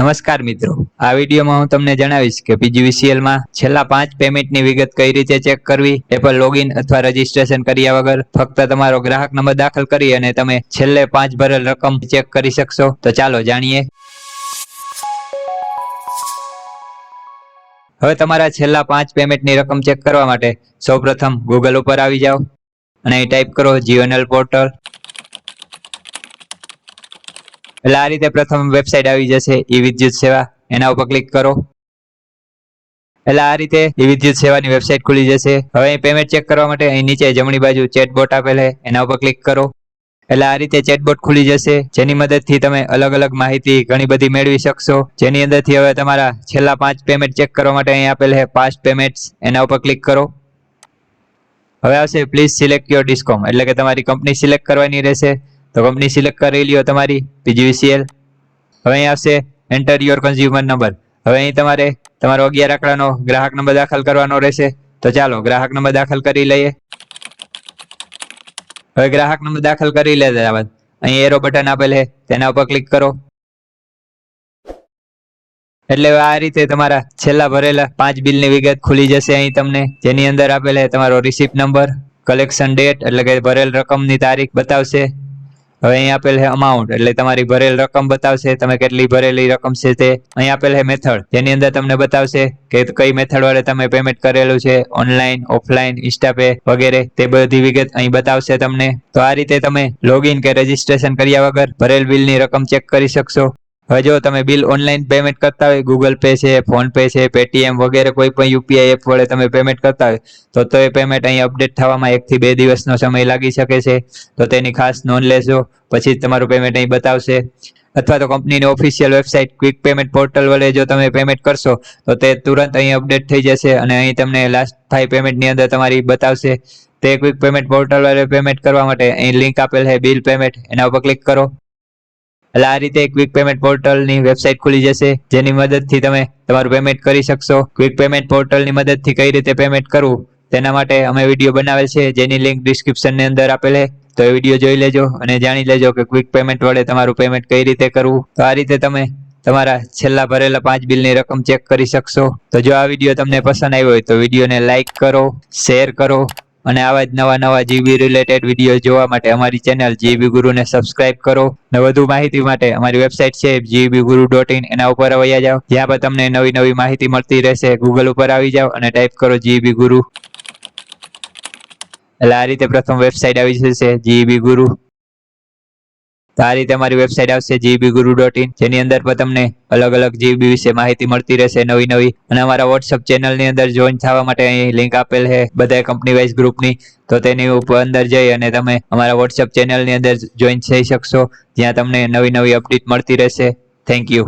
નમસ્કાર મિત્રો. આ વિડીયોમાં હું તમને જણાવીશ કે પીજીવીસીએલમાં છેલ્લા પાંચ પેમેન્ટની વિગત કઈ રીતે ચેક કરવી એ પર લોગિન અથવા રજીસ્ટ્રેશન કર્યા વગર ફક્ત તમારો ગ્રાહક નંબર દાખલ કરી અને તમે છેલ્લે પાંચ ભરેલ રકમ ચેક કરી શકશો. તો ચાલો જાણીએ. હવે તમારા છેલ્લા પાંચ પેમેન્ટની રકમ ચેક કરવા માટે સૌપ્રથમ ગૂગલ ઉપર આવી જાઓ. અને ટાઈપ કરો જીઓનલ પોર્ટલ. એટલે આ રીતે પ્રથમ વેબસાઇટ આવી જશે ઈ વિદ્યુત સેવા. એના ઉપર ક્લિક કરો. એટલે આ રીતે ઈ વિદ્યુત સેવાની વેબસાઇટ ખુલી જશે. હવે અહીં પેમેન્ટ ચેક કરવા માટે અહીં નીચે જમણી બાજુ ચેટબોટ આપેલ છે એના ઉપર ક્લિક કરો. એટલે આ રીતે ચેટબોટ ખુલી જશે. જેની મદદથી તમે અલગ અલગ માહિતી ઘણી બધી મેળવી શકશો. જેની અંદરથી હવે તમારા છેલ્લા પાંચ પેમેન્ટ ચેક કરવા માટે અહીં આપેલ છે પાસ્ટ પેમેન્ટ્સ એના ઉપર ક્લિક કરો. હવે આવશે પ્લીઝ સિલેક્ટ યોર ડિસ્કોમ એટલે કે તમારી કંપની સિલેક્ટ કરવાની રહેશે. તો કંપની સિલેક્ટ કરી લ્યો તમારી પીજીવીસીએલ હવે અહીં આવશે એન્ટર યોર કન્ઝ્યુમર નંબર હવે અહીં તમારે, તમારો અગિયાર આંકડાનો ગ્રાહક નંબર દાખલ કરવાનો રહેશે. તો ચાલો, ગ્રાહક નંબર દાખલ કરી લઈએ. હવે ગ્રાહક નંબર દાખલ કરી લેતા બાદ અહીં એરો બટન આપેલ છે, તેના ઉપર ક્લિક કરો. એટલે આ રીતે તમારા છેલ્લા ભરેલા પાંચ બિલની વિગત ખુલી જશે અહીં તમને. જેની અંદર આપેલ છે તમારો રિસિપ્ટ નંબર કલેક્શન ડેટ એટલે કે ભરેલ રકમની તારીખ બતાવશે. હવે અહીં આપેલ છે અમાઉન્ટ એટલે તમારી ભરેલ રકમ બતાવશે, તમે કેટલી ભરેલી રકમ છે તે. અહીં આપેલ છે મેથડ જેની અંદર તમને બતાવશે કે કઈ મેથડ વડે તમે પેમેન્ટ કરેલું છે ઓનલાઈન ઓફલાઈન ઇન્સ્ટાપે વગેરે. તે બધી વિગત અહીં બતાવશે તમને. તો આ રીતે તમે લોગિન કે રજીસ્ટ્રેશન કર્યા વગર ભરેલ બિલની રકમ ચેક કરી શકશો. હવે જો તમે બિલ ઓનલાઈન પેમેન્ટ કરતા હોય, ગૂગલ પે છે ફોન પે છે, પેટીએમ વગેરે કોઈ પણ યુપીઆઈ એપ વડે તમે પેમેન્ટ કરતા હોય, તો તો એ પેમેન્ટ અહીં અપડેટ થવામાં એકથી બે દિવસનો સમય લાગી શકે છે. તો તેની ખાસ નોંધ લેશો પછી તમારું પેમેન્ટ અહીં બતાવશે. અથવા તો કંપનીની official website quick payment portal વડે જો તમે પેમેન્ટ કરશો, તો તે તુરંત અહીં અપડેટ થઈ જશે અને અહીં તમને લાસ્ટ થાય પેમેન્ટની અંદર તમારી બતાવશે. તે ક્વિક પેમેન્ટ પોર્ટલ વડે પેમેન્ટ કરવા માટે અહીં લિંક આપેલ છે, બિલ પેમેન્ટ, એના ઉપર ક્લિક કરો. એટલે આ રીતે ક્વિક પેમેન્ટ પોર્ટલની વેબસાઇટ ખુલી જશે, જેની મદદથી તમે તમારું પેમેન્ટ કરી શકશો. ક્વિક પેમેન્ટ પોર્ટલની મદદથી કઈ રીતે પેમેન્ટ કરવું, તેના માટે અમે વીડિયો બનાવેલ છે, જેની લિંક ડિસ્ક્રિપ્શનની અંદર આપેલે તો એ વીડિયો જોઈ લેજો અને જાણી લેજો કે ક્વિક પેમેન્ટ વડે તમારું પેમેન્ટ કઈ રીતે કરવું. તો આ રીતે તમે તમારા છેલ્લા ભરેલા પાંચ બિલની રકમ ચેક કરી શકશો. તો જો આ વીડિયો તમને પસંદ આવ્યો હોય તો વિડીયોને લાઇક કરો શેર કરો અને આવા જ નવા નવા જીબી રિલેટેડ વીડિયો જોવા માટે અમારી ચેનલ જીબી ગુરુને સબસ્ક્રાઇબ કરો. ને વધુ માહિતી માટે અમારી વેબસાઇટ છે જીબી ગુરુ ડોટ ઇન એના ઉપર વયા જાઓ. જ્યાં પર તમને નવી નવી માહિતી મળતી રહેશે ગૂગલ ઉપર આવી જાઓ અને ટાઈપ કરો જીબી ગુરુ એટલે આ રીતે પ્રથમ વેબસાઇટ આવી જશે જીબી ગુરુ તો આ રીતે અમારી વેબસાઇટ આવશે જીબી ગુરુ ડોટ ઇન જેની અંદર પણ તમને અલગ અલગ જીબી વિશે માહિતી મળતી રહેશે, નવી નવી. અને અમારા વોટ્સઅપ ચેનલની અંદર જોઈન થવા માટે અહીં લિંક આપેલ છે બધા કંપની વાઇઝ ગ્રુપની તો તેની ઉપર અંદર જઈ અને તમે અમારા વોટ્સઅપ ચેનલની અંદર જોઈન થઈ શકશો. જ્યાં તમને નવી નવી અપડેટ મળતી રહેશે. Thank you